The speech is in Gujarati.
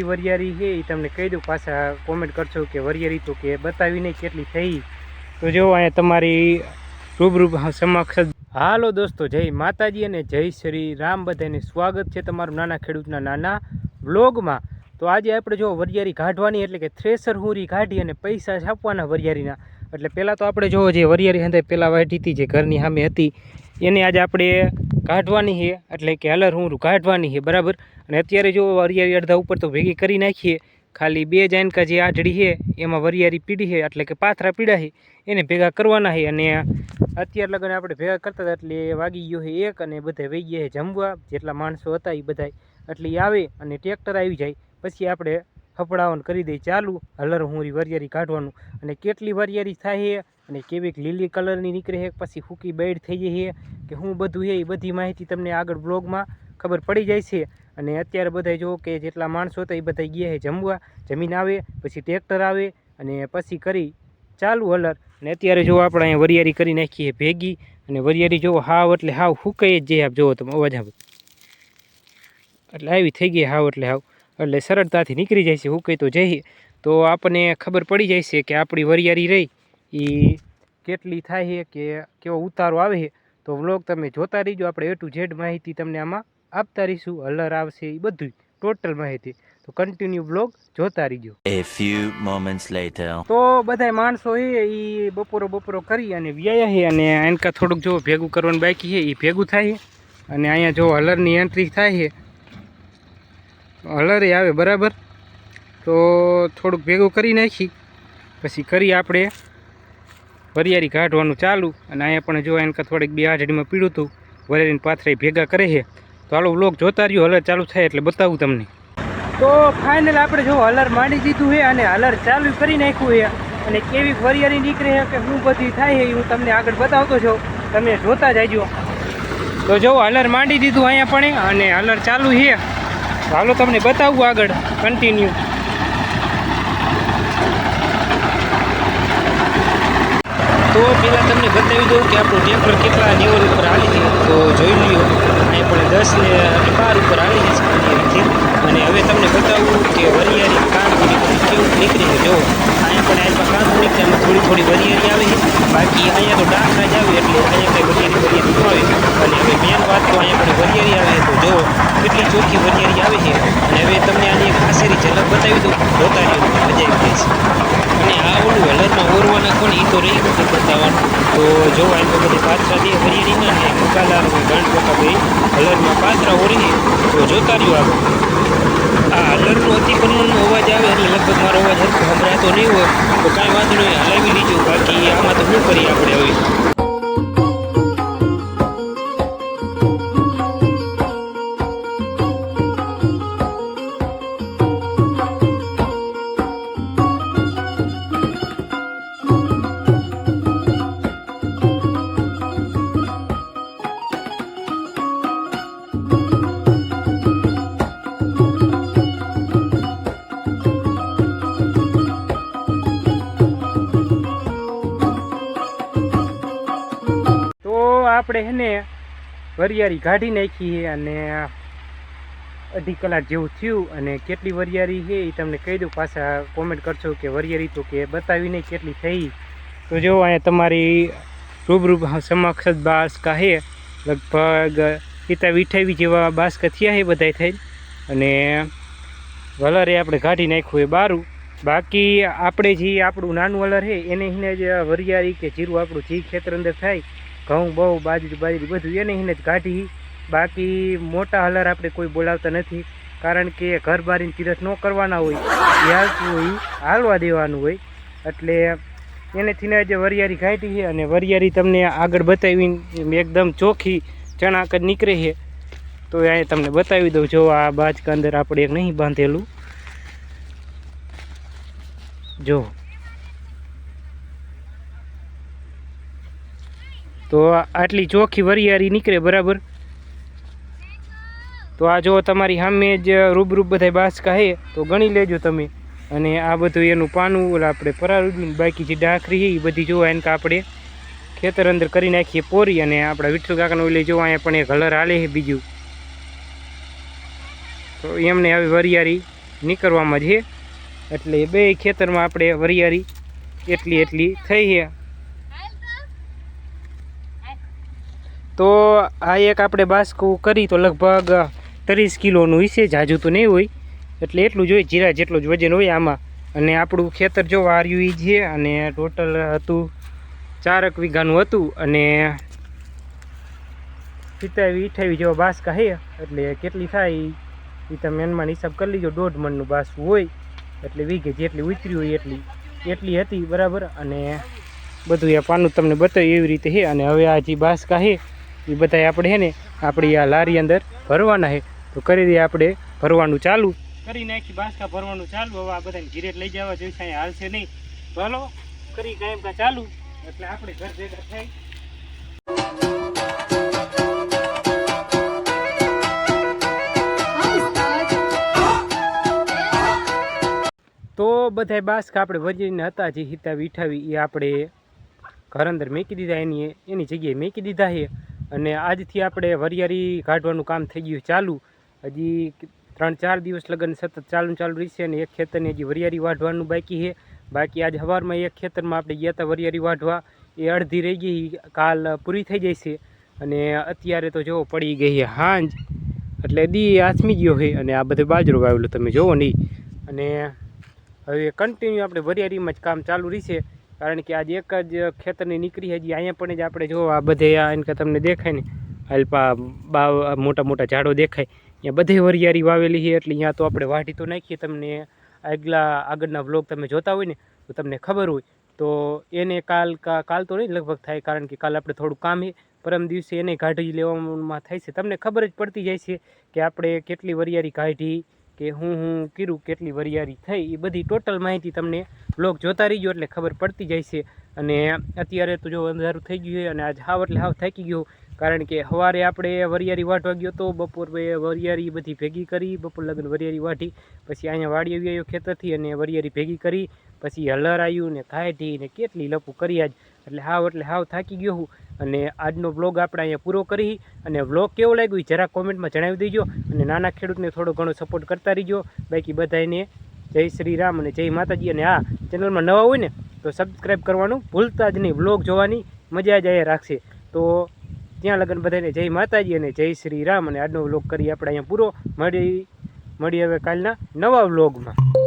કેટલી વરિયારી છે એ તમને કહી દઉં, પાછા કોમેન્ટ કરશો કે વરિયારી તો કે બતાવી નહીં કેટલી થઈ. તો જો, અહીંયા તમારી રૂબરૂ સમક્ષ હાલો દોસ્તો, જય માતાજી અને જય શ્રી રામ. બધાને સ્વાગત છે તમારું નાના ખેડૂતના નાના વ્લોગમાં. તો આજે આપણે જો વરિયારી કાઢવાની, એટલે કે થ્રેસર હુરી કાઢી અને પૈસા છાપવાના વરિયારીના એટલે પહેલાં તો આપણે જો જે વરિયારી હંધાઈ પહેલાં વાઢી હતી, જે ઘરની સામે હતી એને આજે આપણે કાઢવાની છે. એટલે કે હલર હું કાઢવાની છે, બરાબર? અને અત્યારે જો વરિયારી અડધા ઉપર તો ભેગી કરી નાખીએ. ખાલી બે જાનકા જે આઢળી છે, એમાં વરિયારી પીડી છે, એટલે કે પાથરા પીડા છે, એને ભેગા કરવાના છે. અને અત્યાર લગન આપણે ભેગા કરતા હતા, એટલે વાગી ગયો છે એક અને બધા વહી ગયા જમવા. જેટલા માણસો હતા એ બધા એટલે આવે અને ટ્રેક્ટર આવી જાય. પછી આપણે ફફડાવન કરી દઈએ ચાલુ. હલર હુંરી વરિયારી કાઢવાનું. અને કેટલી વરિયારી થાય અને કેવીક લીલી કલરની નીકળે છે પછી હૂકી બેડ થઈ જઈએ કે હું બધું છે એ બધી માહિતી તમને આગળ બ્લોગમાં ખબર પડી જાય છે. અને અત્યારે બધા જો કે જેટલા માણસો હતા એ બધા ગયા છે જમવા, જમીન આવે, પછી ટ્રેક્ટર આવે, અને પછી કરી ચાલુ હલર અને અત્યારે જો આપણે અહીંયા વરિયારી કરી નાખીએ ભેગી. અને વરિયારી જો હાવ એટલે હાવ હુકાઈ જ જાય આપ જોવો તમે અવાજ આવે એટલે આવી થઈ ગઈ હાવ એટલે હાવ. એટલે સરળતાથી નીકળી જાય છે હુકાઈ તો જઈએ તો આપણને ખબર પડી જાય છે કે આપણી વરિયારી રહી. એ કેટલી થાય છે કે કેવો ઉતારો આવે છે તો વ્લોગ તમે જોતા રહીજો. આપણે એ ટુ ઝેડ માહિતી તમને આમાં આપતા રહીશું. હલર આવશે એ બધું ટોટલ માહિતી. તો કન્ટિન્યુ બ્લોગ જોતા રહીજો. એ ફ્યુ મોમેન્ટ્સ લેટર તો બધા માણસો છે એ બપોરો બપોરો કરી અને વ્યાયા છે અને એનકા થોડુંક જો ભેગું કરવાનું બાકી છે એ ભેગું થાય છે. અને અહીંયા જો હલરની એન્ટ્રી થાય છે. હલરે આવે બરાબર. તો થોડુંક ભેગું કરી નાખી. પછી કરી આપણે વરિયારી કાઢવાનું ચાલુ. અને અહીંયા પણ જો એનકા થોડીક બે આઠડીમાં પીડું હતું વરિયારીને પાથરે ભેગા કરે છે. તો હાલો લોક જોતા રહ્યો, હલર ચાલુ થાય એટલે બતાવું તમને. તો ફાઇનલ આપણે જો હલર માંડી દીધું છે અને હલર ચાલુ કરી નાખ્યું છે. અને કેવી વરિયારી નીકળે છે કે શું બધી થાય છે હું તમને આગળ બતાવતો છું તમે જોતા જાજો. તો જો હલર માંડી દીધું અહીંયા પણ, અને હલર ચાલુ છે. હાલો તમને બતાવું આગળ કન્ટિન્યુ તો પહેલાં તમને બતાવી દઉં કે આપણું ટ્રેક્ટર કેટલા લેવલ ઉપર હાલી છે. તો જોઈ લ્યો અહીંયા પણ દસ ને અને બાર ઉપર હાલી છે રીતે. અને હવે તમને બતાવું કે વરિયાળી કાંકરી બધી કેવું નીકળી જો અહીંયા પણ અહીંયા કાંક કે થોડી થોડી વરિયાળી આવે છે. બાકી અહીંયા તો ડાખરા જ આવે, એટલે અહીંયા કંઈ વરિયાળી વરિયાળી ન આવે. અને હવે મેન વાત તો અહીંયા પણ વરિયાળી આવે તો જો, કેટલી ચોખ્ખી વરિયાળી આવે છે. અને હવે તમને આની એક ખાસેરી ઝલક બતાવી દઉં. જોતા રહ્યો, મજા આવી જાય છે. અને આ ઓલું વેલરમાં ઓરવાના કોણ એ તો રહી નથી બતાવવાનું. તો જો એમ તો બધી પાત્રા દે વરિયાળીના ને મુકાલા ગણ ટોકા બે હલરમાં પાત્રા ઓરી તો જોતા રહ્યો આગળ. આ હલરનો અતિક્રમણનો અવાજ આવે એટલે લગભગ મારો અવાજ હરખો સંભળાતો નહીં હોય, તો કાંઈ વાંધો નહીં, હલાવી લીજો. બાકી આમાં તો શું કરીએ આપણે હવે? આપણે હેને ને વરિયાળી કાઢી નાખી અને અઢી કલાક જેવું થયું અને કેટલી વરિયાળી છે એ તમને કહી દઉં. પાછા કોમેન્ટ કરશો કે વરિયાળી તો કે બતાવી નહીં કેટલી થઈ. તો જો અહીંયા તમારી રૂબરૂ સમક્ષ બાસકા છે લગભગ પિતા વિઠાવી જેવા બાસકા થયા છે બધાય થઈ અને વલરે આપણે કાઢી નાખ્યું એ બારું. બાકી આપણે જે આપણું નાનું વલર છે એને હિને જ વરિયાળી કે જીરું આપણું જે ખેતર અંદર થાય ઘઉં, બહુ, બાજરી બાજરી બધું એને એને જ કાઢી. બાકી મોટા હલર આપણે કોઈ બોલાવતા નથી. કારણ કે ઘર બારીને તીરથ ન કરવાના હોય. હાલતું હોય, હાલવા દેવાનું હોય. એટલે એનેથી જે વરિયાળી કાઢી છે અને વરિયાળી તમને આગળ બતાવીને એકદમ ચોખ્ખી ચણાક જ નીકળે છે. તો એ તમને બતાવી દઉં. જો આ બાજકા અંદર આપણે એક નહીં બાંધેલું. જો. તો આટલી ચોખ્ખી વરિયાળી નીકળે, બરાબર? તો આ જો તમારી સામે જ રૂબરૂપ બધા બાસકા છે તો ગણી લેજો તમે. અને આ બધું એનું પાનું ઓલા આપણે પરારૂબીને બાકી જે ડાખરી છે એ બધી જોવા એને આપણે ખેતર અંદર કરી નાખીએ પોરી અને આપણા વિઠ્ઠલ કાકાનો ઓલે જોવા અહીંયા પણ એક કલર હાલે છે બીજું. તો એમને આવી વરિયાળી નીકળવામાં છે એટલે બે ખેતરમાં આપણે વરિયાળી એટલી એટલી થઈ છે તો આ એક આપણે બાસકું કરી તો લગભગ ત્રીસ કિલોનું હશે, જાજુ તો નહીં હોય. એટલે એટલું જ હોય, જીરા જેટલું જ વજન હોય આમાં. અને આપણું ખેતર જો વાર્યું એ છે, અને ટોટલ હતું ચારક વીઘાનું હતું, અને સિત્તાવી અઠાવી જેવા બાસકા છે એટલે કેટલી થાય એ તમે એનમાં હિસાબ કરી લીજો, દોઢ મણનું બાસકું હોય. એટલે વીઘે જેટલી ઉતરી હોય એટલી એટલી હતી, બરાબર. અને બધું આ પાનું તમને બતાવ્યું એવી રીતે છે અને હવે આ જે બાસકા છે એ બધા આપણે છે ને આપણી આ લારી અંદર ભરવાના છે તો કરી દઈએ આપણે ભરવાનું ચાલુ. કરી નાખી બાસકા ભરવાનું ચાલુ. હવે આ બધાને ઘીરેટ લઈ જવા જોઈશે અહીંયા હાલશે નહીં. ભલો કરી કાંઈ કા ચાલુ. એટલે આપણે ઘર ભેગા થાય. તો બધાય બાસકા આપણે વજીને હતા જે હિતા બીઠાવી એ આપણે ઘર અંદર મેકી દીધા એની એની જગ્યાએ મેકી દીધા છે અને આજથી આપણે વરિયાળી કાઢવાનું કામ થઈ ગયું ચાલુ. હજી ત્રણ ચાર દિવસ લગન સતત ચાલુ ચાલુ રહેશે અને એક ખેતરની હજી વરિયારી વાઢવાનું બાકી છે. બાકી આજ સવારમાં એક ખેતરમાં આપણે ગયા હતા વરિયારી વાઢવા. એ અડધી રહી ગઈ, કાલ પૂરી થઈ જશે અને અત્યારે તો જો પડી ગઈ છે હાંજ. એટલે દી આથમી ગયો છે અને આ બધે બાજરો વાવેલો, તમે જોવો નહીં. અને હવે કન્ટિન્યુ આપણે વરિયાળીમાં જ કામ ચાલુ રહેશે. કારણ કે આજે એક જ ખેતરની નીકળી હજી, અહીંયા પણ જ આપણે જો આ બધે એમ કે તમને દેખાય ને, અલ્પા બા મોટા મોટા ઝાડો દેખાય. અહીંયા બધે વરિયાળી વાવેલી છે, એટલે અહીંયા તો આપણે વાઢી તો નાખીએ તમને. આગલા, આગળના વ્લોગ તમે જોતા હોય ને, તો તમને ખબર હોય. તો એને કાલ કાલ તો નહીં લગભગ થાય, કારણ કે કાલ આપણે થોડું કામ છે. પરમ દિવસે એને કાઢી લેવામાં થાય છે. તમને ખબર જ પડતી જાય છે કે આપણે કેટલી વરિયાળી કાઢી કે હું હું કર્યું કેટલી વરિયાળી થઈ. એ બધી ટોટલ માહિતી તમને બ્લોગ જોતા રહીજો એટલે ખબર પડતી જાય છે. અને અત્યારે તો જો અંધારું થઈ ગયું છે અને આજ હાવ એટલે હાવ થાકી ગયો કારણ કે સવારે આપણે વરિયાળી વાટવા ગયો તો બપોર વરિયારી બધી ભેગી કરી, બપોર લગ્ન વરિયાળી વાટી પછી અહીંયા વાડી આવી આવ્યો ખેતરથી અને વરિયારી ભેગી કરી. પછી હલર આવ્યું ને કાઢી ને કેટલી લપું કરી આજ. એટલે હાવ એટલે હાવ થાકી ગયો હું. અને આજનો બ્લોગ આપણે અહીંયા પૂરો કરી. અને બ્લોગ કેવો લાગ્યો જરા કોમેન્ટમાં જણાવી દેજો. અને નાના ખેડૂતને થોડો ઘણો સપોર્ટ કરતા રહીજો. બાકી બધાને જય શ્રી રામ અને જય માતાજી. અને આ ચેનલમાં નવા હોય ને, તો સબસ્ક્રાઈબ કરવાનું ભૂલતા જ નહીં. બ્લોગ જોવાની મજા જ અહીંયા રાખશે. તો ત્યાં લગન બધાને જય માતાજી અને જય શ્રી રામ. અને આજનો વ્લોગ કરી આપણે અહીંયા પૂરો. મળી મળી હવે કાલના નવા વ્લોગમાં